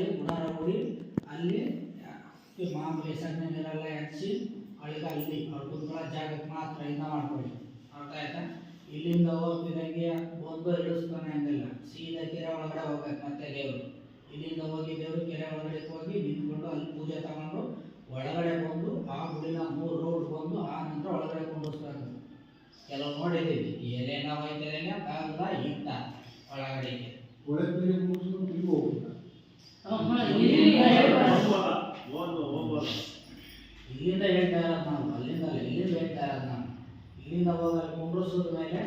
ಅಲ್ಲಿ ಗುಡಾರ ಹೂಡಿ ಅಲ್ಲಿ ಸಗಣಿ ನೀರೆಲ್ಲ ಹಚ್ಚಿ ಅವಳಿಗೆ ಅಲ್ಲಿ ಅವ್ರು ಕುತ್ಕೊಳ್ಳೋ ಜಾಗಕ್ಕೆ ಮಾತ್ರ ಇದನ್ನ ಮಾಡ್ಕೊಳ್ಳಿ. ಅರ್ಥ ಆಯ್ತಾ? ಇಲ್ಲಿಂದ ಹೋಗ್ತಿದಂಗೆ ಒಂದು ಇಳಿಸ್ತಾನೆ ಹಂಗಿಲ್ಲ. ಸೀದಾ ಕೆರೆ ಒಳಗಡೆ ಹೋಗ್ಬೇಕು ಮತ್ತೆ ದೇವರು. ಇಲ್ಲಿಂದ ಹೋಗಿ ದೇವರು ಕೆರೆ ಒಳಗಡೆ ಹೋಗಿ ನಿಂತ್ಕೊಂಡು ಅಲ್ಲಿ ಪೂಜೆ ತಗೊಂಡು ಒಳಗಡೆ ಬಂದು ಆ ಗುಡಿನ ಮೂರು ರೋಡ್ ಬಂದು ಆ ನಂತರ ಒಳಗಡೆ ಕೊಂಡಿಸ್ಬೇಕು ಕೆಲವು ನೋಡಿದ್ದೀವಿ. ಎಲೆನ ಹೋಯ್ತಾರೆ ಕಾಗದ ಇಂತ ಒಳಗಡೆಗೆ. ಒಳಗೆ ಇಲ್ಲಿಂದ ಹೇಳ್ತಾ ಇರೋದು ನಾವು, ಅಲ್ಲಿಂದ ಅಲ್ಲ, ಇಲ್ಲಿಂದ ಹೇಳ್ತಾ ಇರೋದು ನಾನು. ಇಲ್ಲಿಂದ ಹೋಗಲು ಕುಂಡ್ರಸಿದ ಮೇಲೆ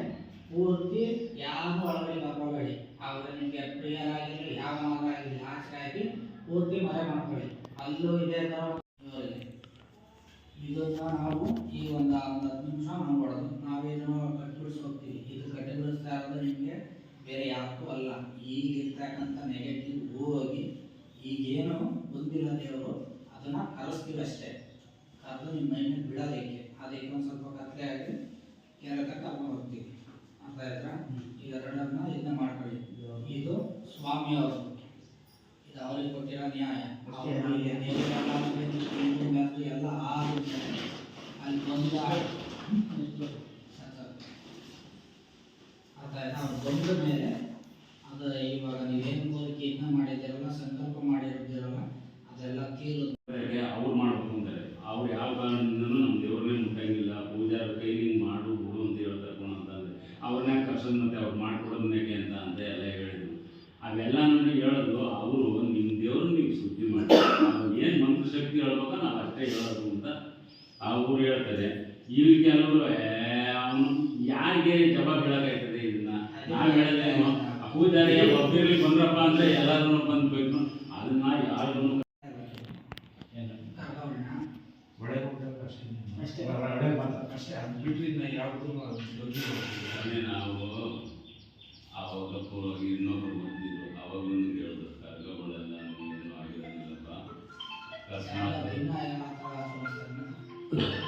ಪೂರ್ತಿ ಯಾರು ಒಳಗಡೆ ಬರ್ಕೋಬೇಡಿ ಅವ್ರು ನಿಮಗೆ ಪ್ರಿಯರಾಗಿರಲಿ ಯಾವ ಮಗರಾಗಿರಲಿ ಆಚೆ ಆಗಿ ಪೂರ್ತಿ ಮರೆ ಮಾಡ್ಕೊಳ್ಳಿ ಅಲ್ಲೂ ಇದೇ ಥರ ಇದನ್ನ ನಾವು ಈ ಒಂದು ಒಂದು ಹತ್ತು ನಿಮಿಷ ಮಾಡ್ಕೊಡೋದು. ನಾವೇನು ಕಟ್ಬಿಡಿಸಿ ಹೋಗ್ತೀವಿ ಇದು ಕಟ್ಟಿಬಿಡಿಸ್ತಾ ಇರೋದು ನಿಮಗೆ ಬೇರೆ ಯಾಕೂ ಅಲ್ಲ. ಈಗ ಇರ್ತಕ್ಕಂಥ ನೆಗೆಟಿವ್ ಈಗೇನು ಬಂದಿಲ್ಲ ದೇವರು ಅದನ್ನ ಕರೆಸ್ತೀವಿ ಅಷ್ಟೇ. ಕರೆದು ನಿಮ್ಮ ಮೈಮೇಲೆ ಬಿಡೋದಕ್ಕೆ ಅದಕ್ಕೆ ಒಂದು ಸ್ವಲ್ಪ ಕತ್ಲೆ ಆಗಿ ಕೆಳಗೆ ಕರ್ಕೊಂಡು ಹೋಗ್ತೀವಿ. ಅಂತ ಇದ್ರ ಈ ಎರಡನ್ನ ಇದನ್ನ ಮಾಡ್ಕೊಳ್ಳಿ. ಇದು ಸ್ವಾಮಿಯವರು ಇದು ಅವ್ರಿಗೆ ಕೊಟ್ಟಿರೋ ನ್ಯಾಯ. ಅವ್ರು ಎಲ್ಲ ಆರು ಅಲ್ಲಿ ಬಂದು ಅರ್ಥ ಆಯ್ತಾ. ಅವ್ರು ಬಂದ ಮೇಲೆ ಅದು ಇವಾಗ ನೀವೇನು ಕೋರಿಕೆ ಇದನ್ನ ಮಾಡಿದ್ದೀರಲ್ಲ ಸಂಕಲ್ಪ ಅವ್ರನ್ನೇ ಕರ್ಸೋದು ಮತ್ತೆ ಅವ್ರು ಮಾಡ್ಕೊಡೋದು ಮೇಕೆ ಅಂತ ಅಂತ ಎಲ್ಲ ಹೇಳಿದ್ರು. ಅವೆಲ್ಲ ನನಗೆ ಹೇಳೋದು ಅವರು ನಿಮ್ಮ ದೇವ್ರನ್ನ ನೀವು ಸುದ್ದಿ ಮಾಡಿ. ಅವ್ರು ಏನು ಮಂತ್ರಶಕ್ತಿ ಹೇಳ್ಬೇಕೋ ನಾವು ಅಷ್ಟೇ ಹೇಳೋದು ಅಂತ ಅವರು ಹೇಳ್ತಾರೆ. ಇಲ್ಲಿ ಕೆಲವರು ಅವನು ಯಾರಿಗೆ ಜವಾಬ್ ಹೇಳೋಕ್ಕಾಯ್ತದೆ ಇದನ್ನ? ನಾವು ಹೇಳಿದ್ರೆ ಪೂಜಾರಿ ಒಬ್ಬರಲ್ಲಿ ಬಂದ್ರಪ್ಪ ಅಂದ್ರೆ ಎಲ್ಲರೂ ಬಂದ್ಬೇಕು ಅದನ್ನ ಯಾರು ಕರ್ಕೊಂಡ ಒಳಗೆ ಹೋಗ್ಬೇಕು ಅಷ್ಟೇ ಅಷ್ಟೇ. ಮಾತ್ರ ಅಷ್ಟೇ ಅದು ಬಿಟ್ಟರೆ ಇನ್ನು ಯಾವುದು ಅದೇ ನಾವು ಆವಾಗ ಪೂರ್ವಾಗಿ ಇನ್ನೊಬ್ರು ಬಂದಿದ್ರು. ಅವಾಗೂ ಕೇಳಿದ್ರು ಕರ್ಗಗಳೆಲ್ಲ ನಮಗೇನು ಆಗಿರೋದಿಲ್ಲಪ್ಪ. ಅಕಸ್ಮಾತ್ ಇನ್ನ ಏನಾದ್ರು ಸಮಸ್ಯೆ